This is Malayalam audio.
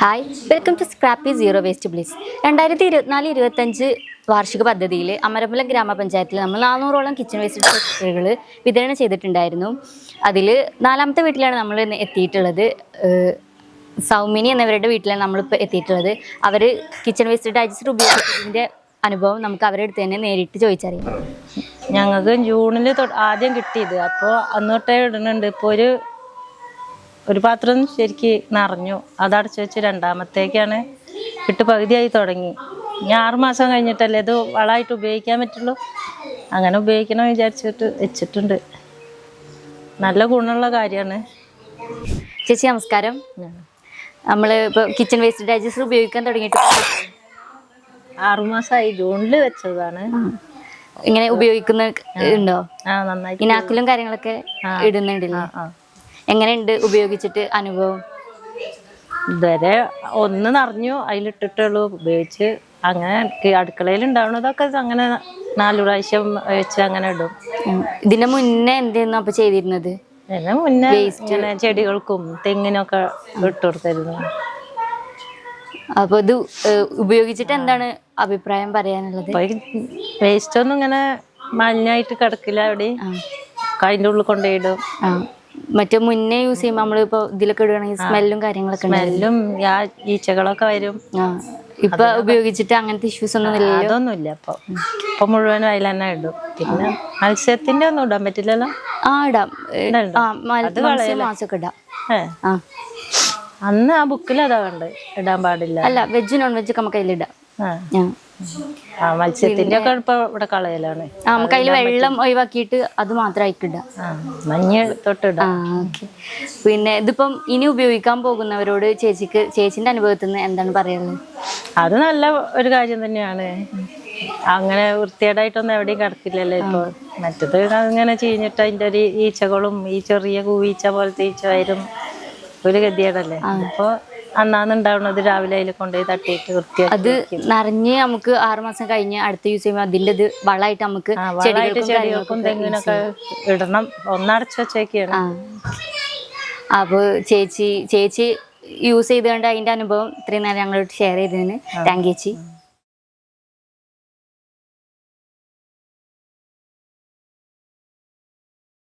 Hi welcome to scrappy zero waste bliss രണ്ടായിരത്തി ഇരുപത്തിനാല് ഇരുപത്തഞ്ച് വാർഷിക പദ്ധതിയിൽ അമരമ്പലം ഗ്രാമപഞ്ചായത്തിൽ നമ്മൾ നാനൂറോളം കിച്ചൺ വേസ്റ്റ് ഡിസ്പോസലുകൾ വിതരണം ചെയ്തിട്ടുണ്ടായിരുന്നു. അതിൽ നാലാമത്തെ വീട്ടിലാണ് നമ്മൾ എത്തിയിട്ടുള്ളത്. സൗമിനി എന്നവരുടെ വീട്ടിലാണ് നമ്മളിപ്പോൾ എത്തിയിട്ടുള്ളത്. അവർ കിച്ചൺ വേസ്റ്റ് ഡൈജസ്റ്റർ ഉപയോഗിച്ചതിന്റെ അനുഭവം നമുക്ക് അവരുടെ അടുത്ത് തന്നെ നേരിട്ട് ചോദിച്ചറിയാം. ഞങ്ങൾക്ക് ജൂണിൽ ആദ്യം കിട്ടിയത്. അപ്പോൾ അന്ന് തൊട്ടേ ഇടുന്നുണ്ട്. ഇപ്പോൾ ഒരു ഒരു പാത്രം ശരിക്ക് നിറഞ്ഞു. അതടച്ചു വെച്ച് രണ്ടാമത്തേക്കാണ് ഇട്ട് പകുതിയായി തുടങ്ങി. ഇനി ആറുമാസം കഴിഞ്ഞിട്ടല്ലേ ഇത് വളമായിട്ട് ഉപയോഗിക്കാൻ പറ്റുള്ളൂ? അങ്ങനെ ഉപയോഗിക്കണം വിചാരിച്ചിട്ട് വെച്ചിട്ടുണ്ട്. നല്ല ഗുണമുള്ള കാര്യമാണ്. ചേച്ചി നമസ്കാരം. നമ്മൾ ഇപ്പോൾ കിച്ചൺ വേസ്റ്റ് ഡൈജസ്റ്റർ ഉപയോഗിക്കാൻ തുടങ്ങിയിട്ട് ആറുമാസമായി ജൂണിൽ വെച്ചതാണ്. ഇങ്ങനെ ഉപയോഗിക്കുന്ന ഉണ്ടോ? നന്നായി ഇനാക്കലും കാര്യങ്ങളൊക്കെ ഇടുന്നുണ്ടല്ലോ? എങ്ങനെയുണ്ട് ഉപയോഗിച്ചിട്ട് അനുഭവം? ഇതുവരെ ഒന്ന് നിറഞ്ഞു അതിലിട്ടിട്ടുള്ളൂ. ഉപയോഗിച്ച് അങ്ങനെ അടുക്കളയിൽ ഉണ്ടാവുന്നതൊക്കെ അങ്ങനെ നാല് പ്രാവശ്യം വെച്ച് അങ്ങനെ ഇടും. ഇതിന്റെ മുന്നേ എന്തായിരുന്നു അപ്പൊ ചെയ്തിരുന്നത്? മുന്നേ ഇങ്ങനെ ചെടികൾക്കും തെങ്ങിനൊക്കെ ഇട്ട് കൊടുത്തിരുന്നു. അപ്പൊ ഇത് ഉപയോഗിച്ചിട്ട് എന്താണ് അഭിപ്രായം പറയാനുള്ളത്? വേസ്റ്റ് ഒന്നും ഇങ്ങനെ മഞ്ഞായിട്ട് കിടക്കില്ല അവിടെ. അതിന്റെ ഉള്ളിൽ കൊണ്ടുപോയിടും മറ്റേ മുന്നേ യൂസ് ചെയ്യുമ്പോൾ നമ്മളിപ്പോ ഇതിലൊക്കെ ഇടുകയാണെങ്കിൽ സ്മെല്ലും കാര്യങ്ങളൊക്കെ സ്മെല്ലും ആ ഈച്ചകളൊക്കെ വരും. ഇപ്പൊ ഉപയോഗിച്ചിട്ട് അങ്ങനത്തെ ഇഷ്യൂസ് ഒന്നും ഇല്ല അതൊന്നുമില്ല ഇപ്പൊ. ഇപ്പൊ മുഴുവനും അതിൽ തന്നെ ഇടും. പിന്നെ മത്സ്യത്തിന്റെ ഒന്നും ഇടാൻ പറ്റില്ലല്ലോ? ആ ഇടാം. മാസമൊക്കെ ഇടാം. അന്ന് ആ ബുക്കിൽ അതാ കണ്ട് ഇടാൻ പാടില്ല. അല്ല വെജ് നോൺ വെജ് ഒക്കെ നമുക്ക് അതിലിടാം ആ മത്സ്യത്തിന്റെ ഒക്കെ ഇപ്പൊ ഇവിടെ കളയലാണ്. ആ, നമുക്ക് അതിൽ വെള്ളം ഒഴിവാക്കിയിട്ട് അത് മാത്രമായിട്ട് മഞ്ഞ ആ പിന്നെ ഇതിപ്പം ഇനി ഉപയോഗിക്കാൻ പോകുന്നവരോട് ചേച്ചിക്ക് ചേച്ചിന്റെ അനുഭവത്തിൽ നിന്ന് എന്താണ് പറയുന്നത് അത് നല്ല ഒരു കാര്യം തന്നെയാണ്. അങ്ങനെ വൃത്തികേടായിട്ടൊന്നും എവിടെയും കിടക്കില്ലല്ലോ ഇപ്പൊ. മറ്റത് അങ്ങനെ ചീഞ്ഞിട്ട് അതിന്റെ ഒരു ഈച്ചകളും ഈ ചെറിയ കൂവീച്ച പോലത്തെ ഈച്ച വരും ഒരു ഗതികേടല്ലേ. അപ്പൊ അന്നാന്ന് ഉണ്ടാവുന്നത് രാവിലെ അതിൽ കൊണ്ടുപോയി തട്ടിയിട്ട് വൃത്തിയാക്കി അത് നിറഞ്ഞ് നമുക്ക് ആറുമാസം കഴിഞ്ഞ് അടുത്ത യൂസ് ചെയ്യുമ്പോൾ അതിന്റെ ഇത് വളമായിട്ട് നമുക്ക് വളമായിട്ട് ചെടികൾക്കും തെങ്ങിനൊക്കെ ഇടണം. ഒന്നടച്ചു വെച്ചേക്കാണ്. അപ്പോൾ ചേച്ചി ചേച്ചി യൂസ് ചെയ്തുകൊണ്ട് അതിന്റെ അനുഭവം ഇത്രയും നേരം ഞങ്ങളോട് ഷെയർ ചെയ്തതിന്. താങ്ക് ചേച്ചി.